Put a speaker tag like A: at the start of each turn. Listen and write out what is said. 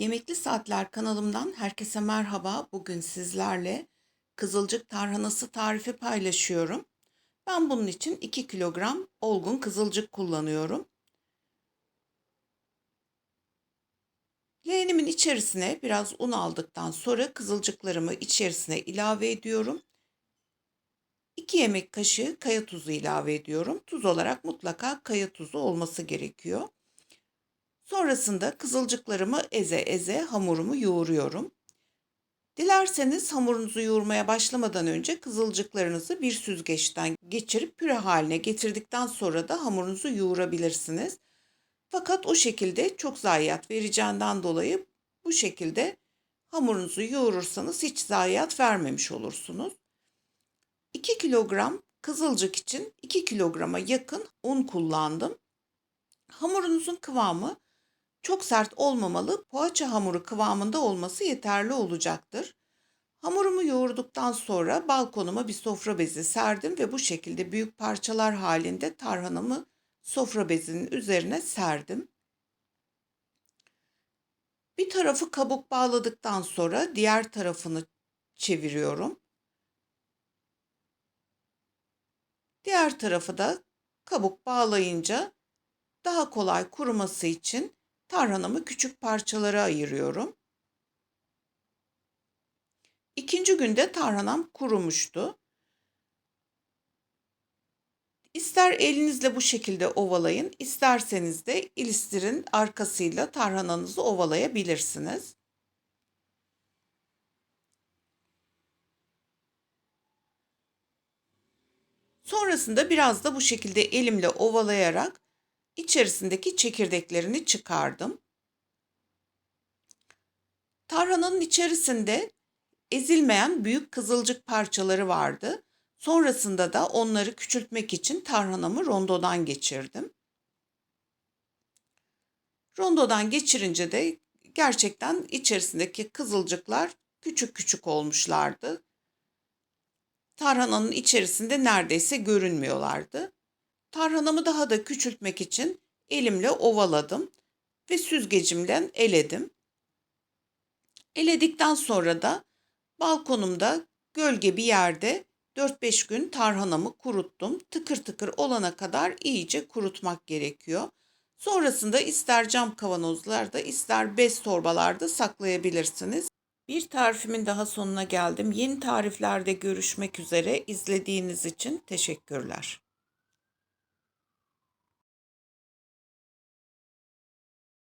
A: Yemekli Saatler kanalımdan herkese merhaba. Bugün sizlerle kızılcık tarhanası tarifi paylaşıyorum. Ben bunun için 2 kilogram olgun kızılcık kullanıyorum. Leğenimin içerisine biraz un aldıktan sonra kızılcıklarımı içerisine ilave ediyorum. 2 yemek kaşığı kaya tuzu ilave ediyorum. Tuz olarak mutlaka kaya tuzu olması gerekiyor. Sonrasında kızılcıklarımı eze eze hamurumu yoğuruyorum. Dilerseniz hamurunuzu yoğurmaya başlamadan önce kızılcıklarınızı bir süzgeçten geçirip püre haline getirdikten sonra da hamurunuzu yoğurabilirsiniz. Fakat o şekilde çok zayiat vereceğinden dolayı bu şekilde hamurunuzu yoğurursanız hiç zayiat vermemiş olursunuz. 2 kilogram kızılcık için 2 kilograma yakın un kullandım. Hamurunuzun kıvamı çok sert olmamalı, poğaça hamuru kıvamında olması yeterli olacaktır. Hamurumu yoğurduktan sonra balkonuma bir sofra bezi serdim ve bu şekilde büyük parçalar halinde tarhanamı sofra bezinin üzerine serdim. Bir tarafı kabuk bağladıktan sonra diğer tarafını çeviriyorum. Diğer tarafı da kabuk bağlayınca daha kolay kuruması için tarhanamı küçük parçalara ayırıyorum. İkinci günde tarhanam kurumuştu. İster elinizle bu şekilde ovalayın, isterseniz de ilistirin arkasıyla tarhananızı ovalayabilirsiniz. Sonrasında biraz da bu şekilde elimle ovalayarak içerisindeki çekirdeklerini çıkardım. Tarhananın içerisinde ezilmeyen büyük kızılcık parçaları vardı. Sonrasında da onları küçültmek için tarhanamı rondodan geçirdim. Rondodan geçirince de gerçekten içerisindeki kızılcıklar küçük küçük olmuşlardı. Tarhananın içerisinde neredeyse görünmüyorlardı. Tarhanamı daha da küçültmek için elimle ovaladım ve süzgecimden eledim. Eledikten sonra da balkonumda gölge bir yerde 4-5 gün tarhanamı kuruttum. Tıkır tıkır olana kadar iyice kurutmak gerekiyor. Sonrasında ister cam kavanozlarda ister bez torbalarda saklayabilirsiniz. Bir tarifimin daha sonuna geldim. Yeni tariflerde görüşmek üzere. İzlediğiniz için teşekkürler.